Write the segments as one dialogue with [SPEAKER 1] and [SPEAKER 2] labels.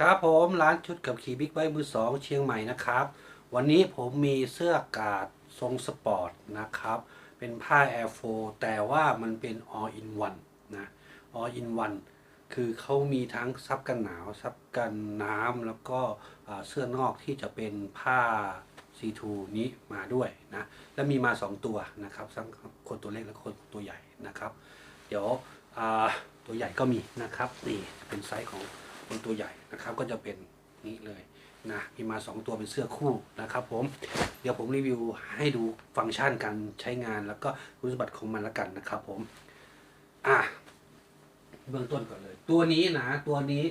[SPEAKER 1] ครับผมร้านชุดกับขี่บิ๊กไบค์มือสองเชียงใหม่นะครับ วันนี้ผมมีเสื้อกาดทรงสปอร์ตนะครับ เป็นผ้า Air 4แต่ว่ามันเป็น all in one นะ all in one คือเขามีทั้งซับกันหนาวซับกันน้ำแล้วก็เสื้อนอกที่จะเป็นผ้า C2 นี้มาด้วยนะ และมีมา 2 ตัวนะครับทั้งคนตัวเล็กและคนตัวใหญ่นะครับ เดี๋ยวตัวใหญ่ก็มีนะครับ นี่เป็นไซส์ของ คนตัวใหญ่นะครับก็จะเป็นนี้เลยนะมีมา 2 ตัวเป็นเสื้อคู่นะครับผมเดี๋ยวผมรีวิวให้ดูฟังก์ชันการใช้งานแล้วก็คุณสมบัติของมันละกันนะครับผมอะเบื้องต้นก่อนเลย ตัวนี้นะตัวนี้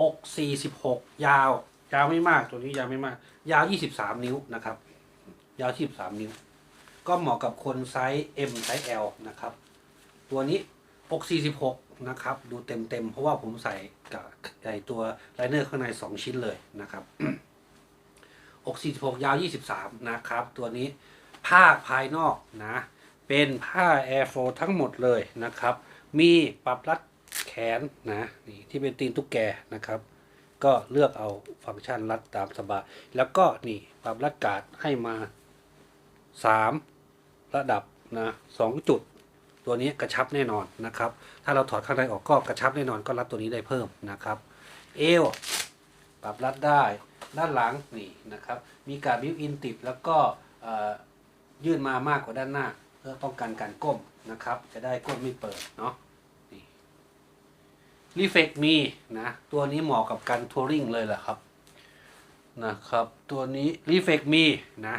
[SPEAKER 1] อก 46 ยาว ยาวไม่มากตัวนี้ยาวไม่มาก ยาว 23 นิ้วนะครับ ยาว 23 นิ้ว ก็เหมาะกับคนไซส์ M ไซส์ L นะครับ ตัวนี้อก 46 นะครับ ดูเต็มเต็มเพราะว่าผมใส่กับไอตัวไลเนอร์ข้างใน 2 ชิ้นเลยนะครับอก46 ยาว 23 นะครับ ตัวนี้ผ้าภายนอกนะ เป็นผ้า Air f o ทั้งหมดเลยนะครับ มีปรับรัดแขนนะนี่ที่เป็นตีนตุ๊กแกนะครับ ก็เลือกเอาฟังก์ชันรัดตามสบายแล้วก็นี่ปรับรัดกาดให้มา 3 ระดับนะสองจุด ตัวนี้กระชับแน่นอนนะครับ ถ้าเราถอดข้างในออกก็กระชับแน่นอนก็รัดตัวนี้ได้เพิ่มนะครับ เอวปรับรัดได้ ด้านหลังนี่นะครับ มีการบิวอินติดแล้วก็ยื่นมามากกว่าด้านหน้า เพื่อป้องกันการก้มนะครับ จะได้ก้นไม่เปิดเนาะนี่รีเฟกมีนะตัวนี้เหมาะกับการทัวริงเลยแหละครับนะครับ ตัวนี้รีเฟกมีนะ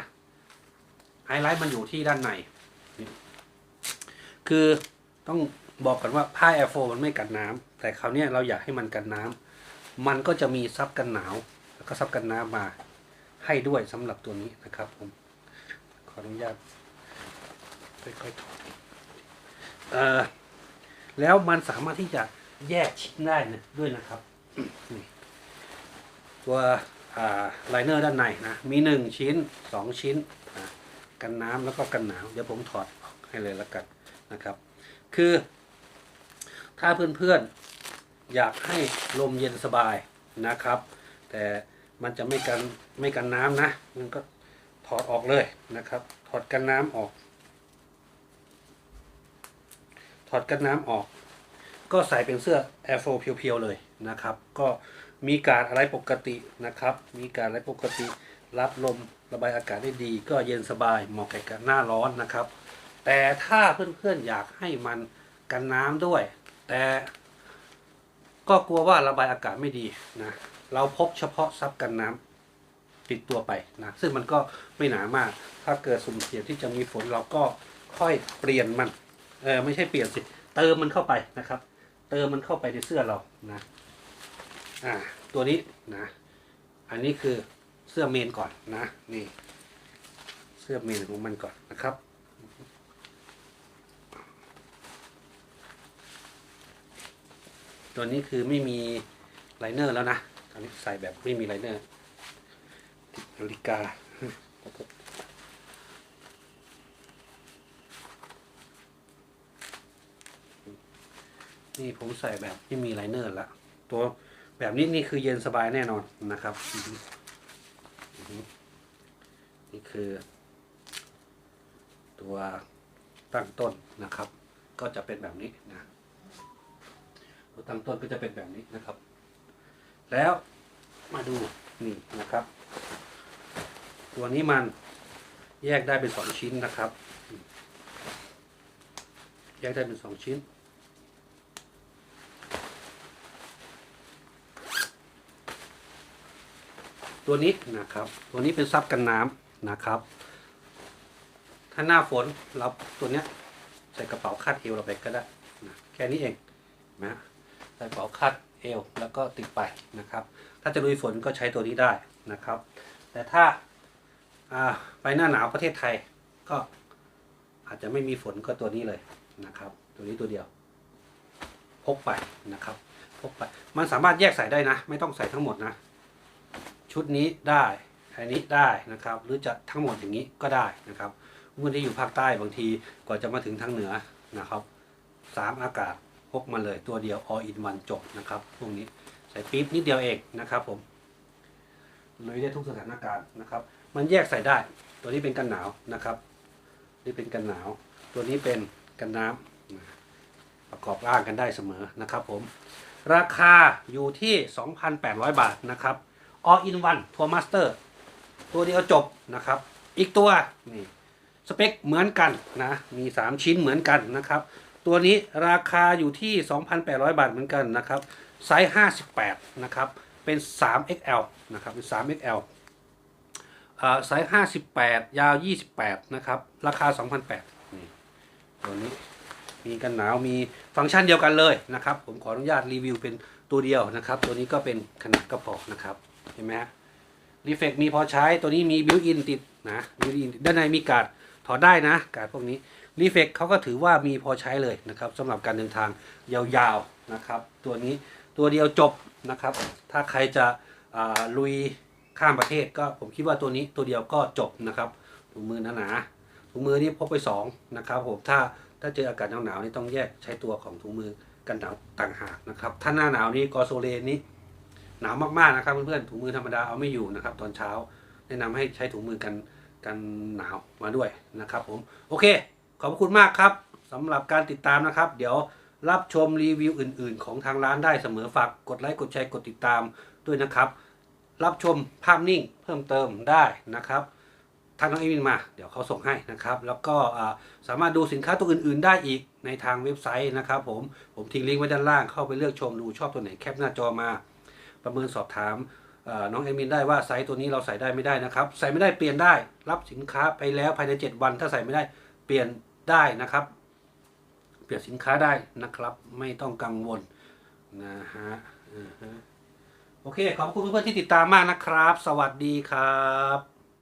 [SPEAKER 1] ไฮไลท์มันอยู่ที่ด้านใน คือต้องบอกกันว่าผ้าแอร์โฟมันไม่กันน้ำแต่คราวนี้เราอยากให้มันกันน้ำมันก็จะมีซับกันหนาว แล้วก็ซับกันน้ำมาให้ด้วยสำหรับตัวนี้นะครับผมขออนุญาตค่อยๆถอดเอ่อแล้วมันสามารถที่จะแยกชิ้นได้นะด้วยนะครับนี่ตัวอ่าไลเนอร์ด้านในนะ มีหนึ่งชิ้นสองชิ้นนะกันน้ำแล้วก็กันหนาว เดี๋ยวผมถอดออกให้เลยล้วกัน นะครับ คือ ถ้าเพื่อนๆอยากให้ลมเย็นสบายนะครับ แต่มันจะไม่กันไม่กันน้ำนะ มันก็ถอดออกเลยนะครับ ถอดกันน้ำออก ถอดกันน้ำออก ก็ใส่เป็นเสื้อ Air f o เพียวๆเลยนะครับ ก็มีการอะไรปกตินะครับ มีการอะไรปกติ รับลมระบายอากาศได้ดี ก็เย็นสบายเหมาะกับหน้าร้อนนะครับ แต่ถ้าเพื่อนๆอยากให้มันกันน้ำด้วย แต่ก็กลัวว่าระบายอากาศไม่ดีนะเราพกเฉพาะซับกันน้ำติดตัวไปนะซึ่งมันก็ไม่หนามาก ถ้าเกิดสุ่มเสี่ยงที่จะมีฝนเราก็ค่อยเปลี่ยนมันเออไม่ใช่เปลี่ยนสิเติมมันเข้าไปนะครับ เติมมันเข้าไปในเสื้อเรานะอ่าตัวนี้นะอันนี้คือเสื้อเมนก่อนนะนี่ เสื้อเมนของมันก่อนนะครับ ตัวนี้คือไม่มีไลเนอร์แล้วนะตอนนี้ใส่แบบไม่มีไลเนอร์ติดนาฬิกานี่ผมใส่แบบไม่มีไลเนอร์ละตัวแบบนี้นี่คือเย็นสบายแน่นอนนะครับ นี่คือ ตัวตั้งต้นนะครับ ก็จะเป็นแบบนี้นะ ตัวตั้งต้นก็จะเป็นแบบนี้นะครับ แล้วมาดูนี่นะครับ ตัวนี้มันแยกได้เป็นสองชิ้นนะครับ แยกได้เป็นสองชิ้น ตัวนี้นะครับ ตัวนี้เป็นซับกันน้ำนะครับ ถ้าหน้าฝนเราตัวเนี้ยใส่กระเป๋าคาดเอวเราไปก็ได้นะแค่นี้เองนะ ใส่กระเป๋าคาดเอวแล้วก็ติดไปนะครับ ถ้าจะลุยฝนก็ใช้ตัวนี้ได้นะครับ แต่ถ้าไปหน้าหนาวประเทศไทยก็อาจจะไม่มีฝนก็ตัวนี้เลยนะครับ ตัวนี้ตัวเดียว พกไปนะครับพกไปมันสามารถแยกใส่ได้นะ ไม่ต้องใส่ทั้งหมดนะ ชุดนี้ได้อันนี้ได้นะครับ หรือจะทั้งหมดอย่างนี้ก็ได้นะครับเมื่อที่อยู่ภาคใต้บางทีกว่าจะมาถึงทางเหนือนะครับสามอากาศ พกมาเลยตัวเดียว all in one จบนะครับพวกนี้ใส่ปี๊บนิดเดียวเองนะครับผมลุยได้ทุกสถานการณ์นะครับ มันแยกใส่ได้ ตัวนี้เป็นกันหนาวนะครับ นี่เป็นกันหนาว ตัวนี้เป็นกันน้ำประกอบร่างกันได้เสมอนะครับผม ราคาอยู่ที่ 2,800 บาทนะครับ all in one ทัวร์มาสเตอร์ตัวเดียวจบนะครับ อีกตัวนี่สเปคเหมือนกันนะ มี 3 ชิ้นเหมือนกันนะครับ ตัวนี้ราคาอยู่ที่ 2,800 บาทเหมือนกันนะครับ ไซส์ 58 นะครับ เป็น 3XL นะครับ เป็น 3XL อ่าไซส์ 58 ยาว 28 นะครับ ราคา 2,800นี่ตัวนี้มีกันหนาวมีฟังก์ชันเดียวกันเลยนะครับ ผมขออนุญาตรีวิวเป็นตัวเดียวนะครับ ตัวนี้ก็เป็นขนาดกระบอกนะครับ เห็นไหมฮะรีเฟกมีพอใช้ตัวนี้มีบิวอินติดนะบิวอินด้านในมีการ์ดถอดได้นะการ์ดพวกนี้ รีเฟกเขาก็ถือว่ามีพอใช้เลยนะครับสำหรับการเดินทางยาวๆนะครับ ตัวนี้ตัวเดียวจบนะครับ ถ้าใครจะลุยข้ามประเทศก็ผมคิดว่าตัวนี้ตัวเดียวก็จบนะครับถุงมือหนาๆถุงมือนี่พกไปสองนะครับผมถ้าถ้าเจออากาศหนาวๆนี่ต้องแยกใช้ตัวของถุงมือกันหนาวต่างหากนะครับ ถ้าหน้าหนาวนี่กอโซเลนนี่หนาวมากๆนะครับเพื่อนๆถุงมือธรรมดาเอาไม่อยู่นะครับ ตอนเช้า แนะนำให้ใช้ถุงมือกันกันหนาวมาด้วยนะครับผมโอเค ขอบคุณมากครับสำหรับการติดตามนะครับ เดี๋ยวรับชมรีวิวอื่น ๆ ของทางร้านได้เสมอฝากกดไลค์กดแชร์กดติดตามด้วยนะครับ รับชมภาพนิ่งเพิ่มเติมได้นะครับทางน้องเอวินมา เดี๋ยวเขาส่งให้นะครับ แล้วก็สามารถดูสินค้าตัวอื่น ๆ ได้อีกในทางเว็บไซต์นะครับ ผมผมทิ้งลิงก์ไว้ด้านล่างเข้าไปเลือกชมดูชอบตัวไหนแคปหน้าจอมา ประเมินสอบถามน้องแอมินได้ว่าไซส์ตัวนี้เราใส่ได้ไม่ได้นะครับ ใส่ไม่ได้เปลี่ยนได้ รับสินค้าไปแล้วภายใน 7 วันถ้าใส่ไม่ได้เปลี่ยน ได้นะครับ เปลี่ยนสินค้าได้นะครับ ไม่ต้องกังวลนะฮะอือฮะโอเค ขอบคุณเพื่อนๆที่ติดตามมากนะครับ สวัสดีครับ